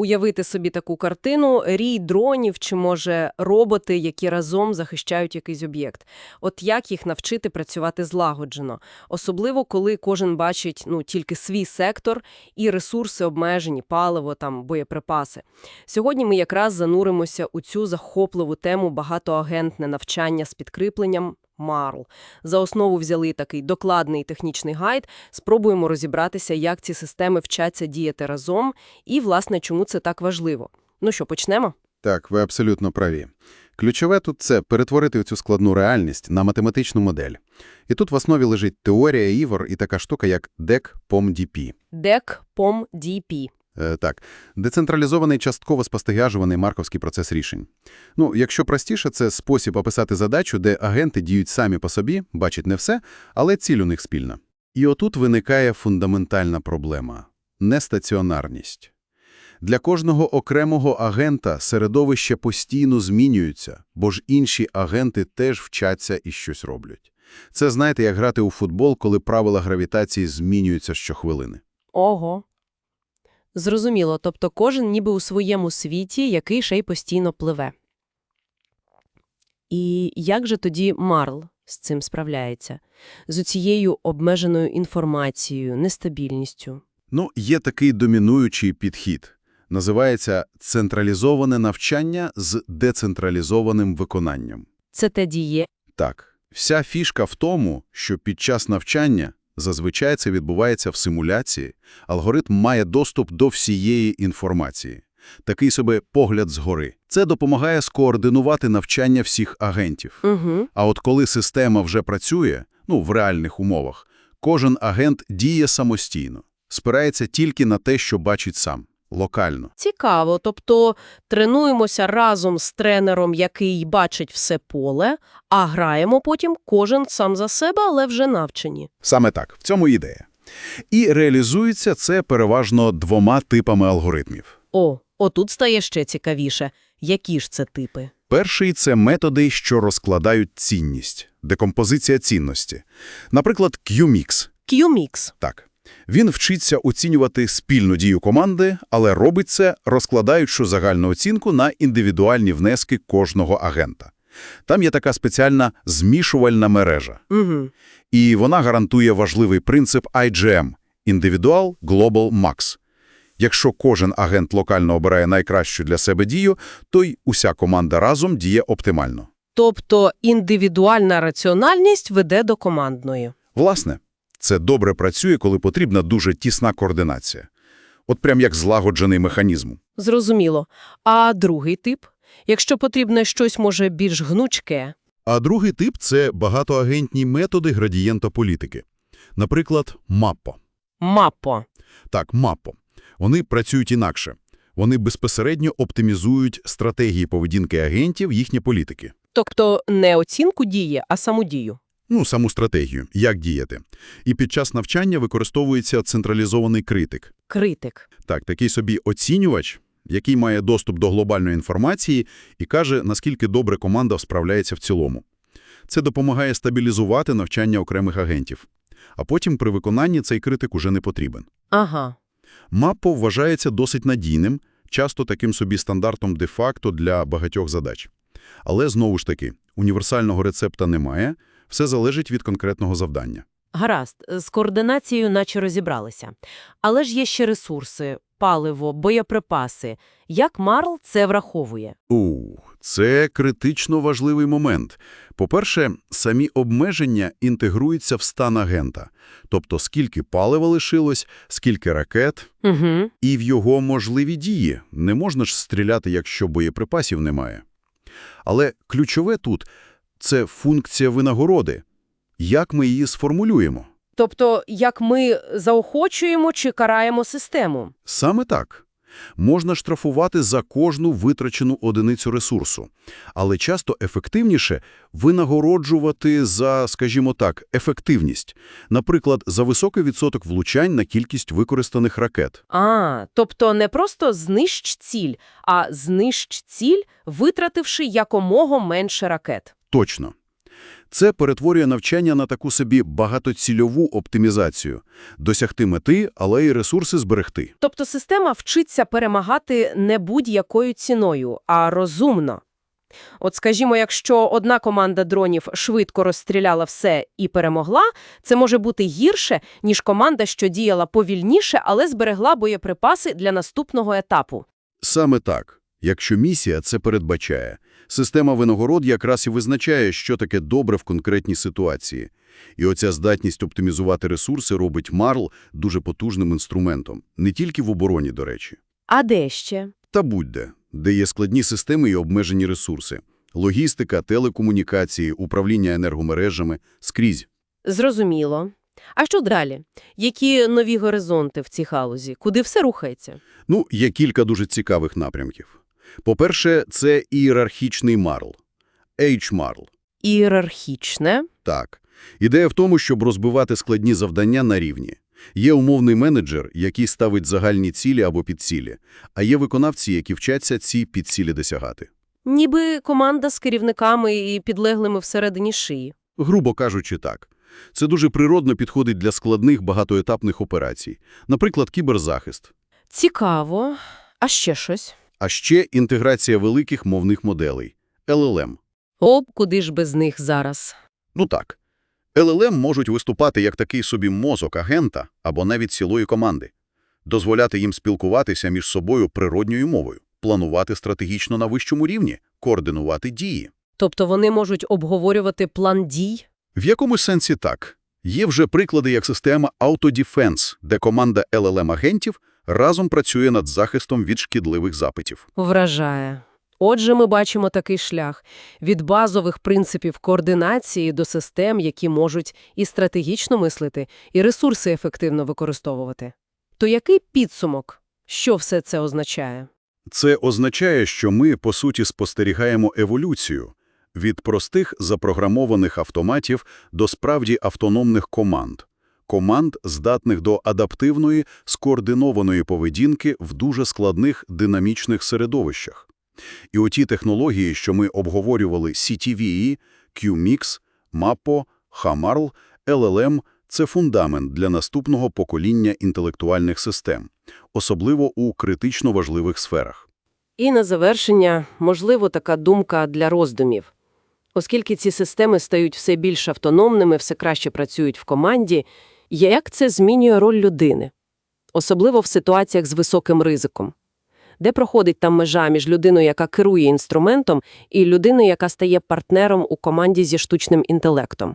уявити собі таку картину, рій дронів чи, може, роботи, які разом захищають якийсь об'єкт. От як їх навчити працювати злагоджено? Особливо, коли кожен бачить ну, тільки свій сектор і ресурси обмежені, паливо, там, боєприпаси. Сьогодні ми якраз зануримося у цю захопливу тему багатоагентне навчання з підкріпленням Марл. За основу взяли такий докладний технічний гайд. Спробуємо розібратися, як ці системи вчаться діяти разом і, власне, чому це так важливо. Ну що, почнемо? Так, ви абсолютно праві. Ключове тут – це перетворити цю складну реальність на математичну модель. І тут в основі лежить теорія ігор і така штука, як DEC-POM-DP. DEC, POM, DP. Е, так, децентралізований частково спостережуваний марковський процес рішень. Ну, якщо простіше, це спосіб описати задачу, де агенти діють самі по собі, бачать не все, але ціль у них спільна. І отут виникає фундаментальна проблема – нестаціонарність. Для кожного окремого агента середовище постійно змінюється, бо ж інші агенти теж вчаться і щось роблять. Це, знаєте, як грати у футбол, коли правила гравітації змінюються щохвилини. Ого. Зрозуміло, тобто кожен ніби у своєму світі, який ще й постійно пливе. І як же тоді Марл з цим справляється? З цією обмеженою інформацією, нестабільністю? Ну, є такий домінуючий підхід. Називається «централізоване навчання з децентралізованим виконанням». Це те діє. Так, вся фішка в тому, що під час навчання, зазвичай це відбувається в симуляції, алгоритм має доступ до всієї інформації. Такий собі погляд згори. Це допомагає скоординувати навчання всіх агентів. Угу. А от коли система вже працює, ну, в реальних умовах, кожен агент діє самостійно, спирається тільки на те, що бачить сам, локально. Цікаво. Тобто тренуємося разом з тренером, який бачить все поле, а граємо потім кожен сам за себе, але вже навчені. Саме так, в цьому ідея. І реалізується це переважно двома типами алгоритмів. О, отут стає ще цікавіше. Які ж це типи? Перший – це методи, що розкладають цінність, декомпозиція цінності. Наприклад, QMix. QMix. Так. Він вчиться оцінювати спільну дію команди, але робить це, розкладаючи загальну оцінку на індивідуальні внески кожного агента. Там є така спеціальна змішувальна мережа. Угу. І вона гарантує важливий принцип IGM – Individual Global Max. Якщо кожен агент локально обирає найкращу для себе дію, то й уся команда разом діє оптимально. Тобто індивідуальна раціональність веде до командної. Власне, це добре працює, коли потрібна дуже тісна координація. От прям як злагоджений механізм. Зрозуміло. А другий тип? Якщо потрібно щось, може, більш гнучке. А другий тип – це багатоагентні методи градієнтополітики. Наприклад, маппо. Мапо. Так, маппо. Вони працюють інакше. Вони безпосередньо оптимізують стратегії поведінки агентів, їхні політики. Тобто не оцінку дії, а саму дію. Ну, саму стратегію, як діяти. І під час навчання використовується централізований критик. Критик. Так, такий собі оцінювач, який має доступ до глобальної інформації і каже, наскільки добре команда справляється в цілому. Це допомагає стабілізувати навчання окремих агентів. А потім при виконанні цей критик уже не потрібен. Ага. Маппо вважається досить надійним, часто таким собі стандартом де-факто для багатьох задач. Але, знову ж таки, універсального рецепта немає, все залежить від конкретного завдання. Гаразд, з координацією наче розібралися. Але ж є ще ресурси, паливо, боєприпаси. Як Марл це враховує? Ух, це критично важливий момент. По-перше, самі обмеження інтегруються в стан агента. Тобто, скільки палива лишилось, скільки ракет, Угу. і в його можливі дії. Не можна ж стріляти, якщо боєприпасів немає. Але ключове тут – це функція винагороди. Як ми її сформулюємо? Тобто, як ми заохочуємо чи караємо систему? Саме так. Можна штрафувати за кожну витрачену одиницю ресурсу, але часто ефективніше винагороджувати за, скажімо так, ефективність. Наприклад, за високий відсоток влучань на кількість використаних ракет. А, тобто не просто знищ ціль, а знищ ціль, витративши якомога менше ракет. Точно. Це перетворює навчання на таку собі багатоцільову оптимізацію. Досягти мети, але й ресурси зберегти. Тобто система вчиться перемагати не будь-якою ціною, а розумно. От скажімо, якщо одна команда дронів швидко розстріляла все і перемогла, це може бути гірше, ніж команда, що діяла повільніше, але зберегла боєприпаси для наступного етапу. Саме так. Якщо місія це передбачає, система винагород якраз і визначає, що таке добре в конкретній ситуації. І оця здатність оптимізувати ресурси робить Марл дуже потужним інструментом. Не тільки в обороні, до речі. А де ще? Та будь-де, де є складні системи і обмежені ресурси. Логістика, телекомунікації, управління енергомережами – скрізь. Зрозуміло. А що далі? Які нові горизонти в цій галузі? Куди все рухається? Ну, є кілька дуже цікавих напрямків. По-перше, це ієрархічний Марл. H-Marl. Ієрархічне. Так. Ідея в тому, щоб розбивати складні завдання на рівні. Є умовний менеджер, який ставить загальні цілі або підцілі, а є виконавці, які вчаться ці підцілі досягати. Ніби команда з керівниками і підлеглими всередині шиї. Грубо кажучи так. Це дуже природно підходить для складних багатоетапних операцій. Наприклад, кіберзахист. Цікаво. А ще щось? А ще інтеграція великих мовних моделей – LLM. Об, куди ж без них зараз? Ну так. LLM можуть виступати як такий собі мозок агента або навіть цілої команди. Дозволяти їм спілкуватися між собою природньою мовою, планувати стратегічно на вищому рівні, координувати дії. Тобто вони можуть обговорювати план дій? В якомусь сенсі так. Є вже приклади як система Autodefense, де команда LLM-агентів разом працює над захистом від шкідливих запитів. Вражає. Отже, ми бачимо такий шлях – від базових принципів координації до систем, які можуть і стратегічно мислити, і ресурси ефективно використовувати. То який підсумок? Що все це означає? Це означає, що ми, по суті, спостерігаємо еволюцію від простих запрограмованих автоматів до справді автономних команд. Команд, здатних до адаптивної, скоординованої поведінки в дуже складних динамічних середовищах. І оті технології, що ми обговорювали CTVE, QMix, MAPO, HAMARL, LLM – це фундамент для наступного покоління інтелектуальних систем, особливо у критично важливих сферах. І на завершення, можливо, така думка для роздумів. Оскільки ці системи стають все більш автономними, все краще працюють в команді, як це змінює роль людини? Особливо в ситуаціях з високим ризиком. Де проходить там межа між людиною, яка керує інструментом, і людиною, яка стає партнером у команді зі штучним інтелектом?